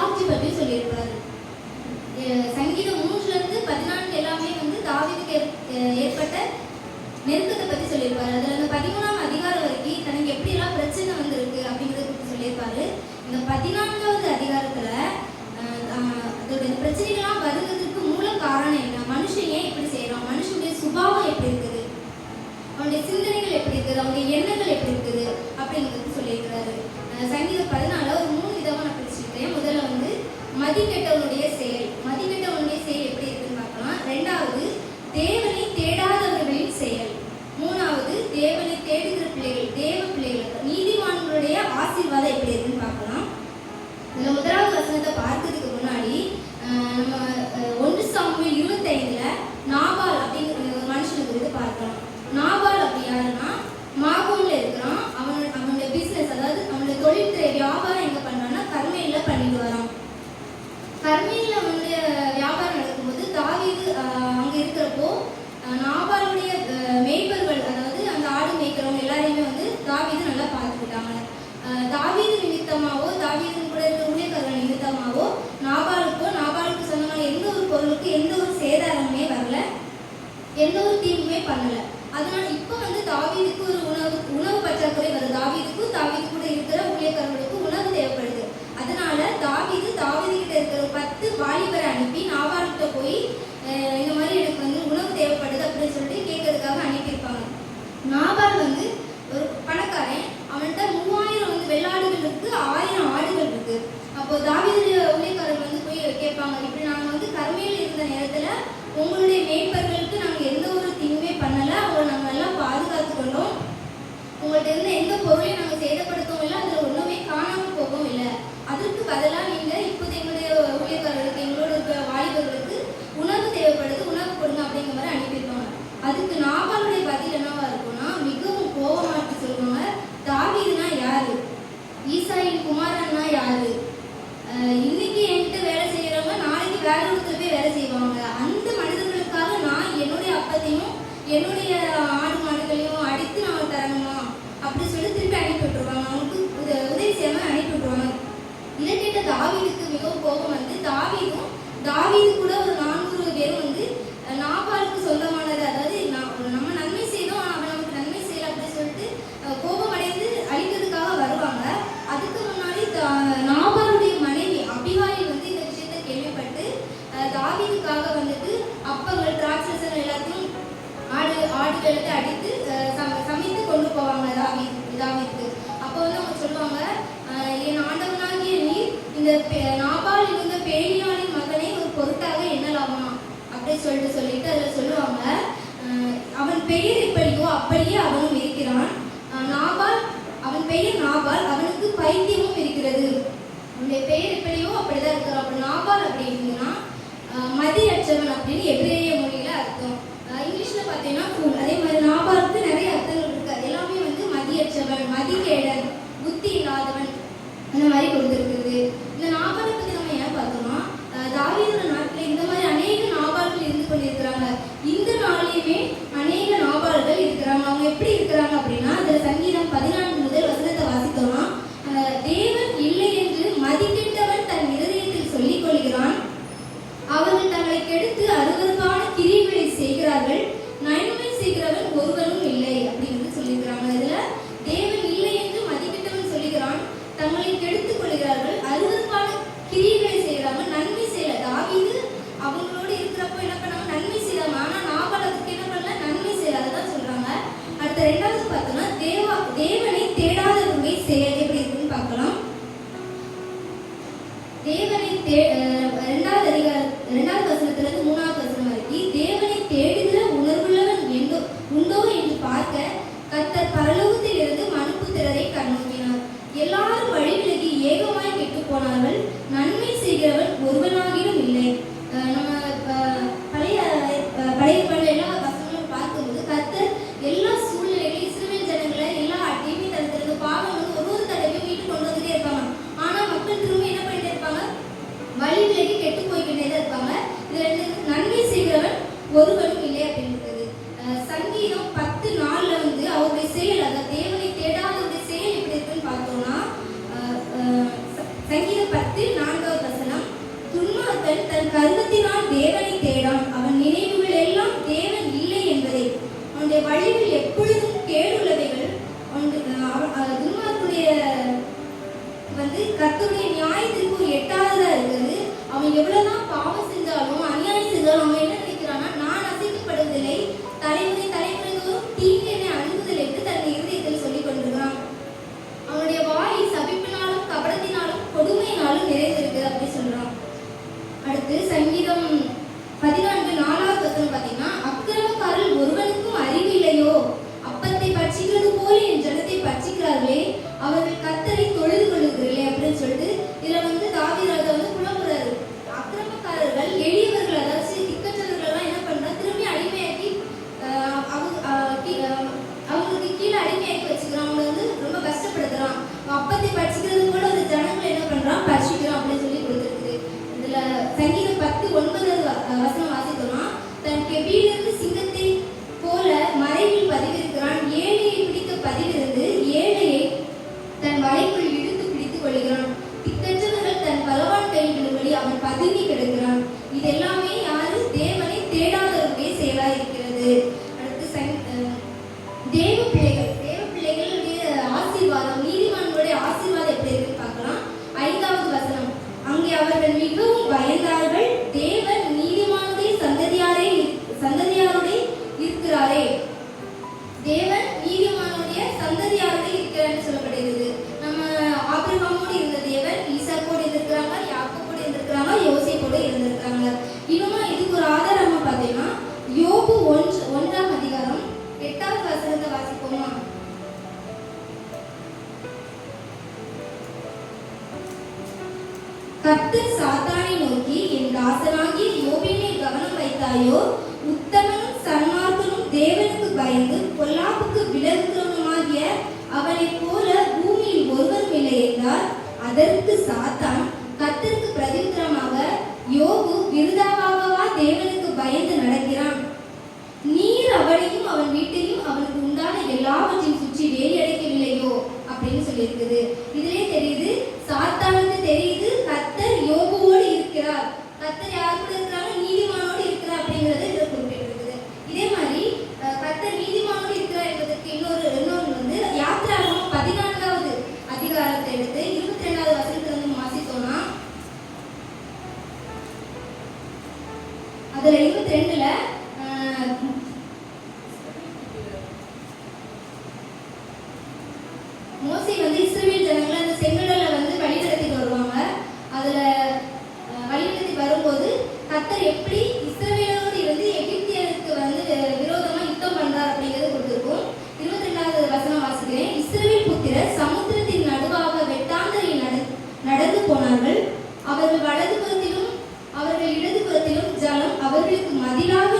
ராம்ஜி பற்றி சொல்லியிருப்பாரு. சங்கீதம் மூன்றுல இருந்து பதினான்கு எல்லாமே வந்து தாவிதுக்கு ஏற்பட்ட நெருக்கத்தை பற்றி சொல்லியிருப்பாரு. அதில் அந்த பதிமூணாம் அதிகாரம் வரைக்கும் தனக்கு எப்படிலாம் பிரச்சனை வந்திருக்கு அப்படிங்கிறத பற்றி சொல்லியிருப்பாரு. இந்த பதினான்காவது அதிகாரத்தில் அதோட பிரச்சனைகள்லாம் வருவதற்கு மூல காரணம் என்ன? மனுஷன் ஏன் இப்படி செய்யறோம் மனுஷனுடைய சுபாவம் எப்படி இருக்கு? கதி கெட்டவனுடைய பத்து வாலிபரை அனுப்பி நாவாரத்தை போய் இந்த மாதிரி எனக்கு வந்து உணவு தேவைப்படுது அப்படின்னு சொல்லிட்டு கேட்கறதுக்காக அனுப்பியிருப்பாங்க. நாவார் வந்து ஒரு பணக்காரன். அவன்கிட்ட மூவாயிரம் வந்து வெள்ளாடுகள் இருக்கு ஆயிரம் ஆடுகள் இருக்கு. அப்போ தாவீது ஊழியக்காரர் வந்து போய் கேட்பாங்க இப்படி நாங்கள் வந்து கருமையில் இருந்த நேரத்தில் உங்களுடைய மேய்ப்பர்களுக்கு நாங்கள் எந்த ஒரு தீங்குமே பண்ணலை. அவங்களை நாங்கள் எல்லாம் பாதுகாத்து உங்கள்கிட்ட இருந்து எந்த என்னுடைய ஆடு மாடுகளையும் அடித்து நான் தரணுமா? அப்படி சொல்லி திருப்பி அனுப்பி விட்டுருவாங்க. அவனுக்கு உத உதவி செய்யாமல் அனுப்பி விட்டுருவாங்க. இலக்கிட்ட தாவீதுக்கு மிகவும் கோபம் வந்து தாவீதும் தாவீது இந்த நாபால் இருந்த பேலியானின் மகனை ஒரு பொருட்டாக எண்ணலாமா? அப்படின்னு சொல்லிட்டு சொல்லிட்டு அதில் சொல்லுவாங்க. அவன் பெயர் எப்படியோ அப்படியே அவனும் இருக்கிறான். நாபால் அவன் பெயர் நாபால் அவனுக்கு பைத்தியமும் இருக்கிறது. அவனுடைய பெயர் எப்படியோ அப்படிதான் இருக்கிறான். அப்படி நாபால் அப்படின்னா மதியற்றவன் அப்படின்னு எபிரேய மொழியில் அர்த்தம். இங்கிலீஷில் பார்த்தீங்கன்னா செய்கிறவன் ஒருவனும் இல்லை அப்படின்னு சொல்லியிருக்கிறாங்க. இதுல தேவன் இல்லை என்று மதிப்பிட்டவன் சொல்லுகிறான். தங்களை கெடுத்துக் கொள்கிறார்கள் அருவருப்பான கிரியைகளை செய்கிறாங்க நன்மை செய்யல. தாவீது அவங்களோட இருக்கிறப்போ என்ன பண்ணாங்க? நன்மை செய்யலாம் ஆனா நாவல் அதுக்கு என்ன பண்ணல? நன்மை செய்யலாததான் சொல்றாங்க. அடுத்த ரெண்டாவது மத்தியும் பத்து நாள்ல வந்து அவருடைய செயல் அதாவது தேவனை தேடாதவருடைய செயல் எப்படி இருக்குன்னு பார்த்தோம்னா சங்கீத பத்து நான்காவது வசனம். துன்மார்க்கன் தன் கர்மத்தினால் தேவனை தேடான். அவன் நினைவுகள் எல்லாம் தேவன் இல்லை என்பதை. அவனுடைய வழிகள் எப்பொழுதும் கேடுள்ளவைகள். அவனுக்கு துன்மார்க்குடைய வந்து கத்துடைய நியாயத்திற்கு எட்டாவதாக இருக்கிறது. அவன் எவ்வளவுதான் கர்த்தர் சாத்தானை நோக்கி என் தாசனாகிய யோபினை கவனம் வைத்தாயோ? உத்தமனும் சன்மார்க்கனும் தேவனுக்கு பயந்து பொல்லாப்புக்கு விலகுகிறவனுமாகிய அவனைப் போல பூமியில் ஒருவரும் இல்லை என்றார் அதற்கு சாத்தான் கத்திற்கு பிரதித்திரமாக யோபு விருதாவாகவா தேவனுக்கு பயந்து நடக்கிறான். நீர் அவனையும் அவன் வீட்டையும் அவனுக்கு உண்டான எல்லாவற்றையும் சுற்றி வேலி அடைக்கவில்லையோ? அப்படின்னு சொல்லியிருக்குது. இதிலே materia கொண்டார்கள் அவர்கள் வலது வலதுபுறத்திலும் அவர்கள் இடது இடதுபுறத்திலும் ஜனம் அவர்களுக்கு மதிலாக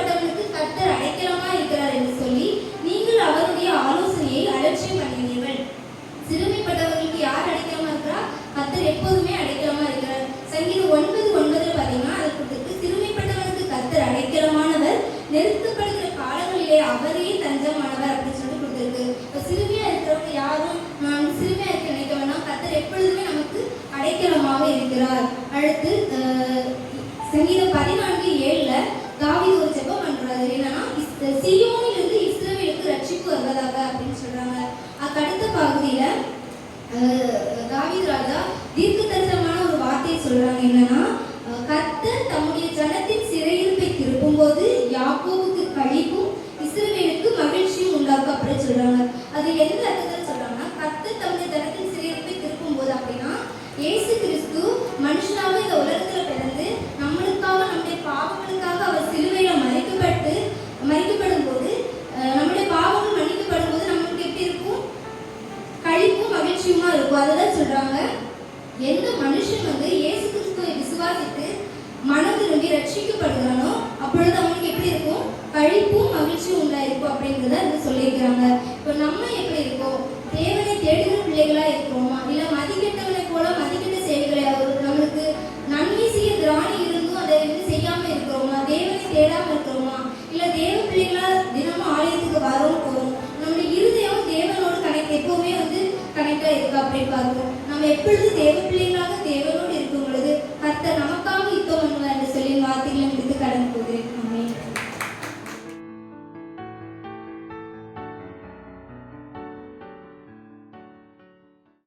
தாழ்த்தப்பட்டவனுக்கு கத்தர் அடைக்கலமா இருக்கிறார் என்று சொல்லி நீங்கள் அவருடைய ஆலோசனையை அலட்சியம் பண்ணினீர்கள் சிறுமைப்பட்டவர்களுக்கு யார் அடைக்கலமா இருக்கிறா? கத்தர் எப்போதுமே அடைக்கலமா இருக்கிறார். சங்கீதம் ஒன்பது ஒன்பதுல பார்த்தீங்கன்னா அதுக்கு சிறுமைப்பட்டவனுக்கு கத்தர் அடைக்கலமானவர் நெருக்கப்படுகிற காலங்களிலே அவரே தஞ்சமானவர் அப்படின்னு சொல்லிட்டு கொடுத்திருக்கு. இப்போ சிறுமியா இருக்கிறவங்க யாரும் சிறுமியா இருக்க நினைக்க வேணாம். கத்தர் எப்பொழுதுமே நமக்கு அடைக்கலமாக இருக்கிறார். அடுத்து சியோனிலிருந்து இஸ்ரவேலுக்கு ரட்சிப்பு வந்ததாக அப்படின்னு சொல்றாங்க. அடுத்த பகுதியில தாவித் ராஜா தீர்க்க தரிசனமான ஒரு வார்த்தையை சொல்றாங்க. என்னன்னா கர்த்தர் தம்முடைய ஜனத்தின் சிறையிருப்பை திருப்பும் போது யாக்கோவுக்கு கழிவும் இஸ்ரவேலுக்கு மகிழ்ச்சியும் உண்டாக்கும் அப்படின்னு சொல்றாங்க. அது எந்த அர்த்தத்தில் சொல்றாங்கன்னா கர்த்தர் தம்முடைய ஜனத்தின் சிறையிருப்பை திருப்பும் போது அப்படின்னா ஏசு சொல்றாங்க? எந்த மனுஷன் வந்து இயேசு கிறிஸ்துவை விசுவாசித்து மனம் திரும்பி ரட்சிக்கப்படுகிறானோ அப்பொழுது அவனுக்கு எப்படி இருக்கும்? கழிப்பும் மகிழ்ச்சியும் உண்டாயிருக்கும் அப்படிங்கிறத வந்து சொல்லியிருக்கிறாங்க. இப்போ நம்ம எப்படி இருக்கோம்? தேவனை தேடுகிற பிள்ளைகளா இருக்கிறோமா? இல்ல மதிக்கெட்டவனை போல மதிக்கெட்ட செயல்களை அவர் நம்மளுக்கு நன்மை செய்ய திராணி இருந்தும் அதை வந்து செய்யாம இருக்கிறோமா? தேவனை தேடாம இருக்கிறோமா? இல்ல தேவ பிள்ளைகளா தினமும் ஆலயத்துக்கு வரோம் போறோம். நம்மளுடைய இரு இருக்கு அப்படின்னு பாருங்க நம்ம எப்பொழுது தேவ பிள்ளைகளாக தேவனோடு